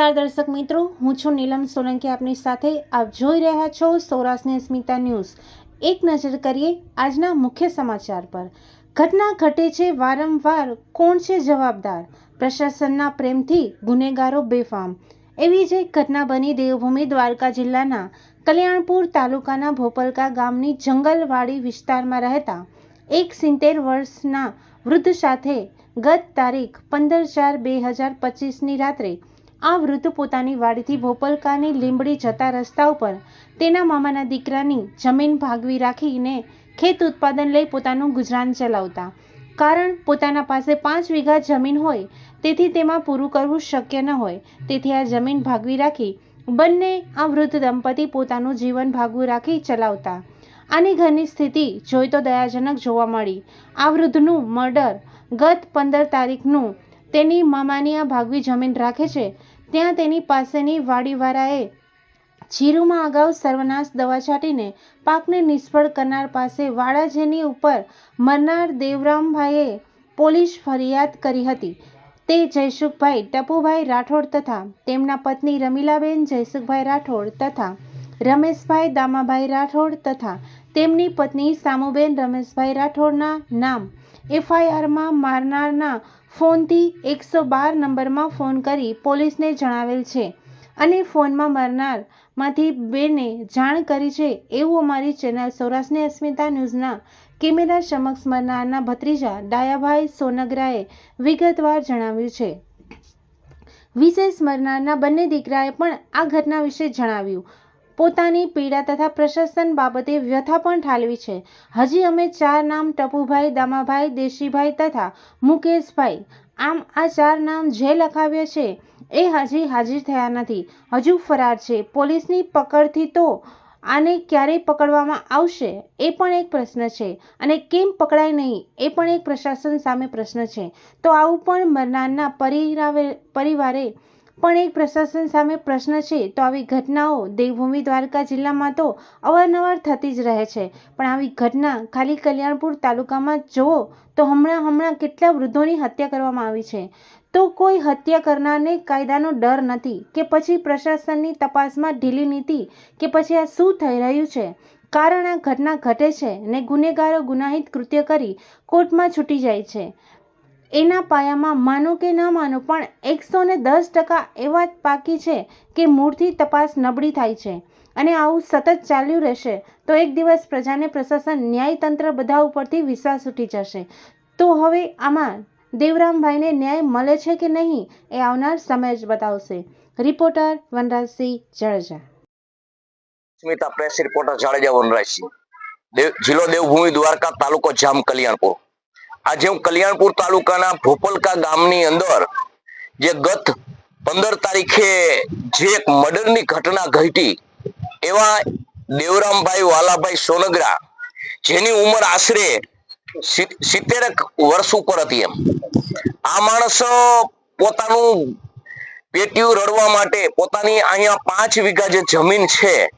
નમસ્કાર દર્શક મિત્રો, હું છું નીલમ સોલંકી આપની સાથે આપ જોઈ રહ્યા છો સૌરાષ્ટ્રની અસ્મિતા ન્યૂઝ. એક નજર કરીએ આજના મુખ્ય સમાચાર પર. ઘટના ઘટે છે વારંવાર, કોણ છે જવાબદાર? પ્રશાસનના પ્રેમથી ગુનેગારો બેફામ. એવી જ એક ઘટના બની દેવભૂમિ દ્વારકા જિલ્લાના કલ્યાણપુર તાલુકાના ભોપલકા ગામની જંગલવાડી વિસ્તારમાં રહેતા એક સિત્તેર વર્ષના વૃદ્ધ સાથે ગત તારીખ પંદર ચાર બે હજાર પચીસની રાત્રે આ વૃદ્ધ પોતાની વાડીથી ભોપલકાની લીંબડી જતા રસ્તા ઉપર તેના મામાના દીકરાની જમીન ભાગવી રાખીને ખેત ઉત્પાદન લઈ પોતાનું ગુજરાન ચલાવતા. કારણ પોતાના પાસે પાંચ વીઘા જમીન હોય, તેથી તેમાં પૂરું કરવું શક્ય ન હોય. તેથી આ જમીન ભાગવી રાખી બંને આ વૃદ્ધ દંપતી પોતાનું જીવન ભાગવું રાખી ચલાવતા. આની ઘરની સ્થિતિ જોઈ તો દયાજનક જોવા મળી. આ વૃદ્ધનું મર્ડર ગત પંદર તારીખનું તેની મામાની આ ભાગવી જમીન રાખે છે ત્યાં તેની પાસેની વાડીવાળાએ જીરુમાં અગાઉ સર્વનાશ દવા છાંટીને પાકને નિષ્ફળ કરનાર પાસે વાડાજેની ઉપર મરનાર દેવરામભાઈએ પોલીસ ફરિયાદ કરી હતી. તે જયસુખભાઈ, ટપુભાઈ રાઠોડ તથા તેમના પત્ની રમીલાબેન જયસુખભાઈ રાઠોડ તથા રમેશભાઈ દામાભાઈ રાઠોડ તથા તેમની પત્ની સામુબેન રમેશભાઈ રાઠોડના નામ એફઆઈઆરમાં મારનારના ફોનથી એકસો બાર નંબરમાં ફોન કરી પોલીસને જણાવેલ છે અને ફોનમાં મરનારમાંથી બેને જાણ કરી છે એવું અમારી ચેનલ સૌરાષ્ટ્રની અસ્મિતા ન્યૂઝના કેમેરા સમક્ષ મરનારના ભત્રીજા ડાયાભાઈ સોનગરાએ વિગતવાર જણાવ્યું છે. વિશેષ મરનારના બંને દીકરાએ પણ આ ઘટના વિશે જણાવ્યું. પોતાની પીડા તથા પ્રશાસન બાબતે વ્યથા પણ ઠાલવી છે. હજી અમે ચાર નામ ટપુભાઈ, દામાભાઈ, દેશીભાઈ તથા મુકેશભાઈ. આમ આ ચાર નામ જે લખાવ્યા છે એ હજી હાજર થયા નથી. હજુ ફરાર છે. પોલીસની પકડથી તો આને ક્યારે પકડવામાં આવશે? એ પણ એક પ્રશ્ન છે. અને કેમ પકડાય નહીં? એ પણ એક પ્રશાસન સામે પ્રશ્ન છે. તો આવું પણ મરનારના પરિવારે પણ એક પ્રશાસન સામે પ્રશ્ન છે, તો આવી ઘટનાઓ દેવભૂમિ દ્વારકા જિલ્લામાં તો અવારનવાર થતી જ રહે છે. પણ આવી ઘટના ખાલી કલ્યાણપુર તાલુકામાં જુઓ, તો હમણાં હમણાં કેટલા વૃદ્ધોની હત્યા કરવામાં આવી છે. તો કોઈ હત્યા કરનારને કાયદાનો ડર નથી કે પછી પ્રશાસનની તપાસમાં ઢીલી નીતિ કે પછી આ શું થઈ રહ્યું છે? કારણ આ ઘટના ઘટે છે ને ગુનેગારો ગુનાહિત કૃત્ય કરી કોર્ટમાં છૂટી જાય છે. એના પાયામાં માનો કે ન માનો, પણ એકસો ને દસ ટકા એવા જ પાકી છે કે મૂળથી તપાસ નબળી થાય છે અને આવું સતત ચાલ્યું રહેશે, તો એક દિવસ પ્રજાને પ્રશાસન ન્યાયતંત્ર બધા ઉપરથી વિશ્વાસ ઉઠી જશે. તો હવે આમાં દેવરામભાઈને ન્યાય મળે છે કે નહીં એ આવનાર સમય જ બતાવશે. Reporter Vanrajsinh Jadeja. Smita press reporter Jadeja Vanrajsinh. જિલ્લો દેવભૂમિ દ્વારકા તાલુકો જામ કલ્યાણપુર આજે હું કલ્યાણપુર તાલુકાના ભોપલકા ગામની અંદર જે ગત પંદર તારીખે જે એક મર્ડરની ઘટના ઘટી એવા દેવરામભાઈ વાલાભાઈ સોનગરા, જેની ઉંમર આશરે સિત્તેરક વર્ષ ઉપર હતી એમ. આ માણસ પોતાનું પેટીયું રડવા માટે પોતાની અહીંયા પાંચ વીઘા જે જમીન છે,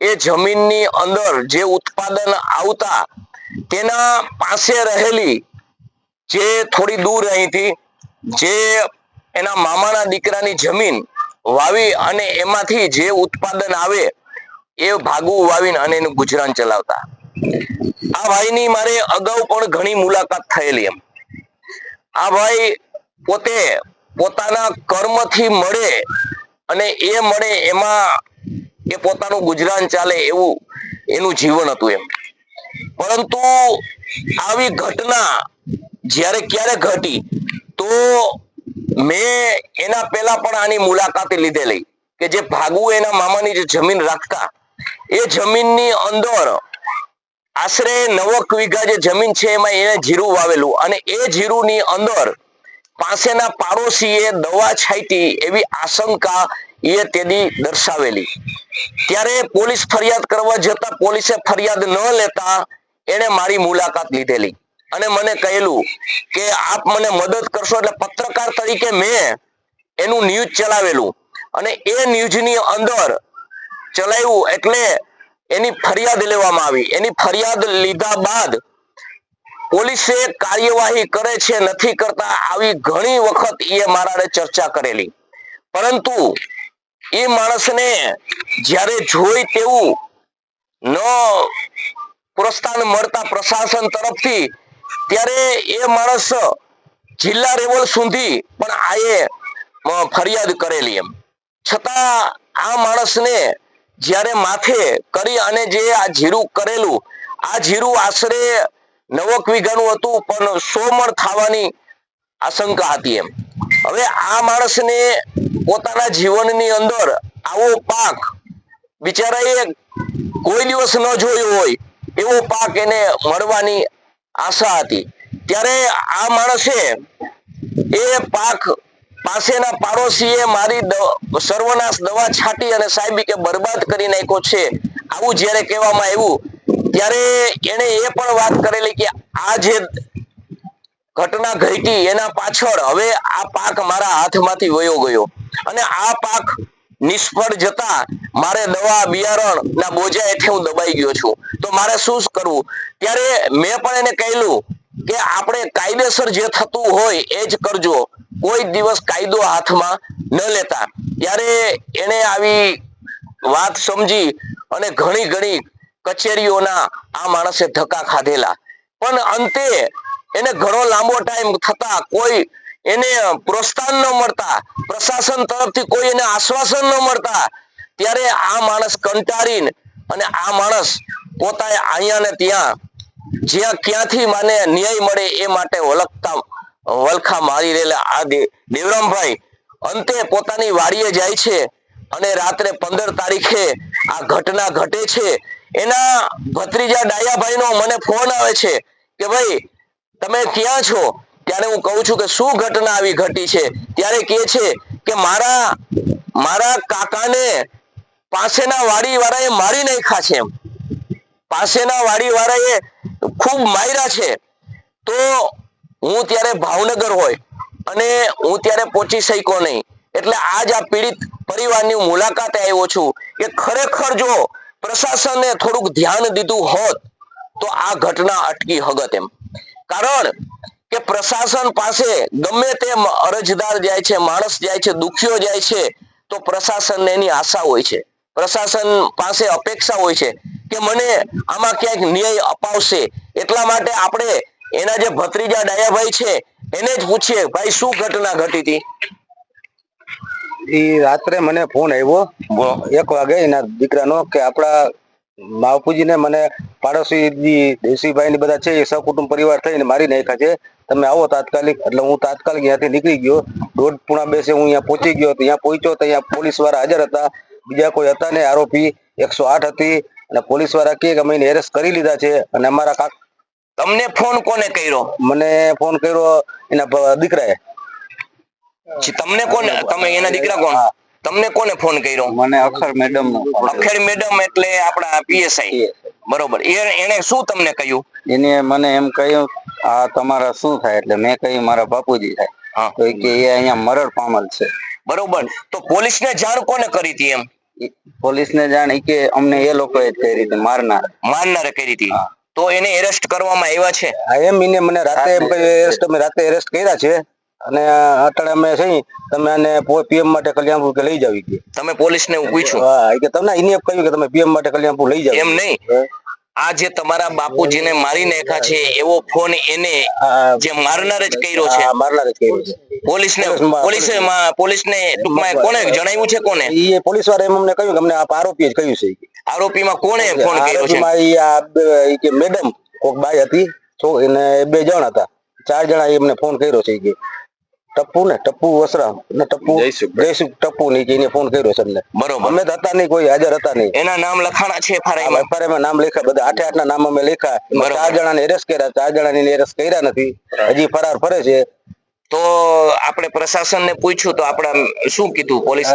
એ જમીનની અંદર જે ઉત્પાદન આવતા તેના પાસે રહેલી જે થોડી દૂર અહીંથી, જે એના મામાના દીકરાની જમીન વાવી અને એમાંથી જે ઉત્પાદન આવે, એ ભાગવું વાવીને અને એનું ગુજરાન ચલાવતા. આ ભાઈની મારે અગાઉ પણ ઘણી મુલાકાત થયેલી એમ. આ ભાઈ પોતે પોતાના કર્મથી મળે અને એ મળે એમાં એ પોતાનું ગુજરાન ચાલે એવું એનું જીવન હતું એમ. પરંતુ આવી ઘટના જ્યારે ક્યારે ઘટી, તો મેં એના પહેલા પણ આની મુલાકાતે લીધેલી કે જે ભાગવું એના મામાની જે જમીન રાખતા, એ જમીનની અંદર આશરે નવક વીઘા જે જમીન છે એમાં એને જીરું વાવેલું અને એ જીરુની અંદર પાસેના પાડોશીએ દવા છાંટી એવી આશંકા એ તેની દર્શાવેલી. ત્યારે પોલીસ ફરિયાદ કરવા જતા પોલીસે ફરિયાદ ન લેતા એને મારી મુલાકાત લીધેલી. અને મને કહેલું કે આપ મને મદદ કરશો એટલે પત્રકાર તરીકે મેં એનું ન્યૂઝ ચલાવેલું. અને એ ન્યૂઝની અંદર ચલાવ્યું એટલે એની ફરિયાદ લેવામાં આવી. એની ફરિયાદ લીધા બાદ પોલીસે કાર્યવાહી કરે છે, નથી કરતા, આવી ઘણી વખત એ મારા ચર્ચા કરેલી. પરંતુ એ માણસને જ્યારે જોઈ તેવું ન પ્રોત્સાહન મળતા પ્રશાસન તરફથી ત્યારે એ માણસ જિલ્લા લેવલ સુધી પણ આએ ફરિયાદ કરેલી એમ. છતાં આ માણસને જ્યારે માથે કરી અને જે આ જીરું કરેલું, આ જીરું આશરે નવક વીઘાનું હતું, પણ સો મણ થવાની આશંકા હતી એમ. હવે આ માણસને પોતાના જીવનની અંદર આવો પાક બિચારાએ કોઈ દિવસ ન જોયો હોય, એવો પાક એને મળવાની આશા હતી. ત્યારે આ માણસે એ પાક પાસેના પાડોશીએ મારી સર્વનાશ દવા છાંટી અને સાહેબી કે બરબાદ કરી નાખ્યો છે. આવું જ્યારે કહેવામાં આવ્યું, ત્યારે એને એ પણ વાત કરેલી કે આ જે ઘટના ઘટી એના પાછળ હવે આ પાક મારા હાથમાંથી વયો ગયો. અને આ પાક નિષ્ફળ જતા મારે દવા, બિયારણ ના બોજા હેઠે હું દબાઈ ગયો છું. તો મારે શું કરવું? ત્યારે મેં પણ એને કહેલું કે આપણે કાયદેસર જે થતું હોય એ જ કરજો. કોઈ દિવસ કાયદો હાથમાં ન લેતા. ત્યારે એને આવી વાત સમજી અને ઘણી ઘણી કચેરીઓના આ માણસે ધક્કા ખાધેલા. પણ અંતે એને ઘણો લાંબો ટાઈમ થતા કોઈ એને પ્રોત્સાહન ન મળતા, પ્રશાસન તરફથી કોઈ એને આશ્વાસન ન મળતા, ત્યારે આ માણસ કંટાળીને અને આ માણસ પોતાએ અહીંયા ને ત્યાં, જ્યાં ક્યાંથી મને ન્યાય મળે એ માટે વલખતા, વલખા મારી રહેલા આ દેવરામભાઈ. અંતે પોતાની વાડીએ જાય છે અને રાત્રે પંદર તારીખે આ ઘટના ઘટે છે. એના ભત્રીજા ડાયાભાઈ નો મને ફોન આવે છે કે ભાઈ, તમે ક્યાં છો? ત્યારે હું કહું છું કે શું ઘટના આવી ઘટી છે? ત્યારે કે છે કે મારા મારા કાકાને પાસેના વાડી વાળાએ મારી નાખ્યા છે એમ. પાસેના વાડી વાળાએ ખૂબ માર્યા છે. તો હું ત્યારે ભાવનગર હોય અને હું ત્યારે પહોંચી શક્યો નહીં. એટલે આજ આ પીડિત પરિવારની મુલાકાતે આવ્યો છું કે ખરેખર જો પ્રશાસને થોડુંક ધ્યાન દીધું હોત, તો આ ઘટના અટકી હગત એમ. કારણ કે પ્રશાસન પાસે ગમે તે અરજદાર જાય છે માણસ જાય છે દુખ્યો જાય છે તો પ્રશાસનને એની આશા હોય છે. પ્રશાસન પાસે અપેક્ષા હોય છે કે મને આમાં ક્યાંક ન્યાય અપાવશે. એટલા માટે આપણે એના જે ભત્રીજા ડાયાભાઈ છે એને જ પૂછીએ ભાઈ શું ઘટના ઘટી હતી એ રાત્રે મને ફોન આવ્યો. એક વાગે એના દીકરાનો કે આપણા માવપુજીને મને પાડોશી દેવસીભાઈ ને બધા છે એ સહકુટુંબ પરિવાર થઈને મારી નાખ્યા છે. તમે આવો તાત્કાલિક. એટલે હું તાત્કાલિક ત્યાંથી નીકળી ગયો. દોઢ પૂણા બેસે હું અહીંયા પહોંચી ગયો. ત્યાં પહોંચ્યો તો અહીંયા પોલીસવાળા હાજર હતા. બીજા કોઈ હતા ને આરોપી. એકસો આઠ હતી. અને પોલીસવાળા કહે કે અમે એને એરેસ્ટ કરી લીધા છે. અને અમારા કાક તમને ફોન કોને કર્યો? મને ફોન કર્યો એના દીકરાએ. તમને કોને તમે એના દીકરા કોણ? તમને કોને ફોન કર્યો? મને અક્ષર મેડમ અખેર મેડમ એટલે આપણા પીએસઆઈ બરોબર. એ- એને શું તમને કહ્યું? એને મને એમ કહ્યું આ તમારા શું થાય? એટલે મેં કહ્યું મારા બાપુજી થાય. તો કે એ અહીંયા મરડ પામલ છે. બરોબર. તો પોલીસ ને જાણ કોને કરી હતી એમ? પોલીસને જાણ ઈ કે અમને એ લોકોએ કરી હતી મારનાર. મારનારે કરી હતી. તો એને એરેસ્ટ કરવામાં આવ્યા છે? આ એમ ઈને મને રાતે એમ એરેસ્ટ અમે રાતે એરેસ્ટ કર્યા છે. અને અત્યારે અમે છે તમે આને પીએમ માટે કલ્યાણપુર કે લઈ જાવ તમે પોલીસ ને પૂછ્યું હા કે તમને એને કહ્યું કે તમે પીએમ માટે કલ્યાણપુર લઈ જાવ એમ નહીં. આ જે તમારા બાપુજીને મારી નાખ્યા છે એવો ફોન એને જે મારનાર જ કર્યો છે. મારનાર જ કર્યો છે. પોલીસને પોલીસે પોલીસને ટૂંકમાં કોને જણાવ્યું છે કોને? પોલીસવાળા એમ અમને કહ્યું કે અમને આ આરોપી જ કહ્યું છે. આરોપીમાં કોને ફોન કર્યો છે? આરોપીમાં બે- કે મેડમ કોક બાઈ હતી એને બે જણ હતા. ચાર જણા એમને ફોન કર્યો છે કે. ટપ્પુ ને ટપ્પુ વસરામ ને ટપ્પુ જયસુખ. ટપ્પુ ની જેને ફોન કર્યો છે અમને. બરોબર. અમે તો હતા નહીં કોઈ હાજર હતા નહીં. એના નામ લખાણા છે ફારાઈમાં વેપારી નામ લખ્યા બધા આઠે આઠ ના નામ અમે લખ્યા. ચાર જણા ને એરેસ્ટ કર્યા ચાર જણા ને એરેસ્ટ કર્યા નથી. હજી ફરાર ફરે છે. તો આપણે પ્રશાસનને પૂછ્યું તો આપણે શું કીધું? પોલીસ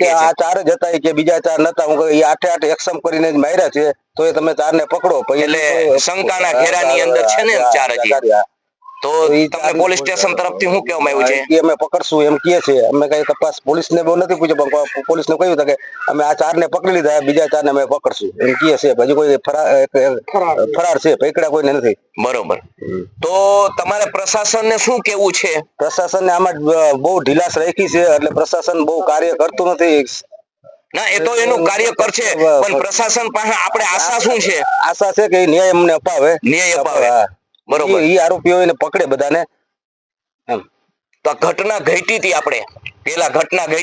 કે આ ચાર જ હતા કે બીજા ચાર નતા. હું એ આઠે આઠ એક્સમ કરીને જ માર્યા છે. તો એ તમે ચાર ને પકડો એટલે શંકાના ઘેરાની અંદર છે ને ચાર હજી? તો તમને પોલીસ સ્ટેશન તરફથી શું કહેવામાં આવ્યું છે? અમે પકડશું એમ કહે છે. અમે કઈ તપાસ પોલીસ ને બહુ નથી પૂછ્યું પણ પોલીસ ને કહ્યું હતું કે અમે આ ચાર ને પકડી લીધા બીજા ચાર ને અમે પકડશું. એમ કહે છે. હજી કોઈ ફરાર છે. પકડ્યા કોઈને નથી. બરોબર. તો તમારે પ્રશાસનને શું કેવું છે? પ્રશાસન ને આમાં બહુ ઢીલાસ રાખી છે એટલે પ્રશાસન બહુ કાર્ય કરતું નથી. ના એ તો એનું કાર્ય કરશે પણ પ્રશાસન પાસે આપણે આશા શું છે? આશા છે કે ન્યાય અમને અપાવે. ન્યાય અપાવે. બરોબર. એ આરોપીઓ એને પકડે બધાને. એમ. તો ઘટના ઘટી હતી આપણે. પેલા ઘટના ઘટી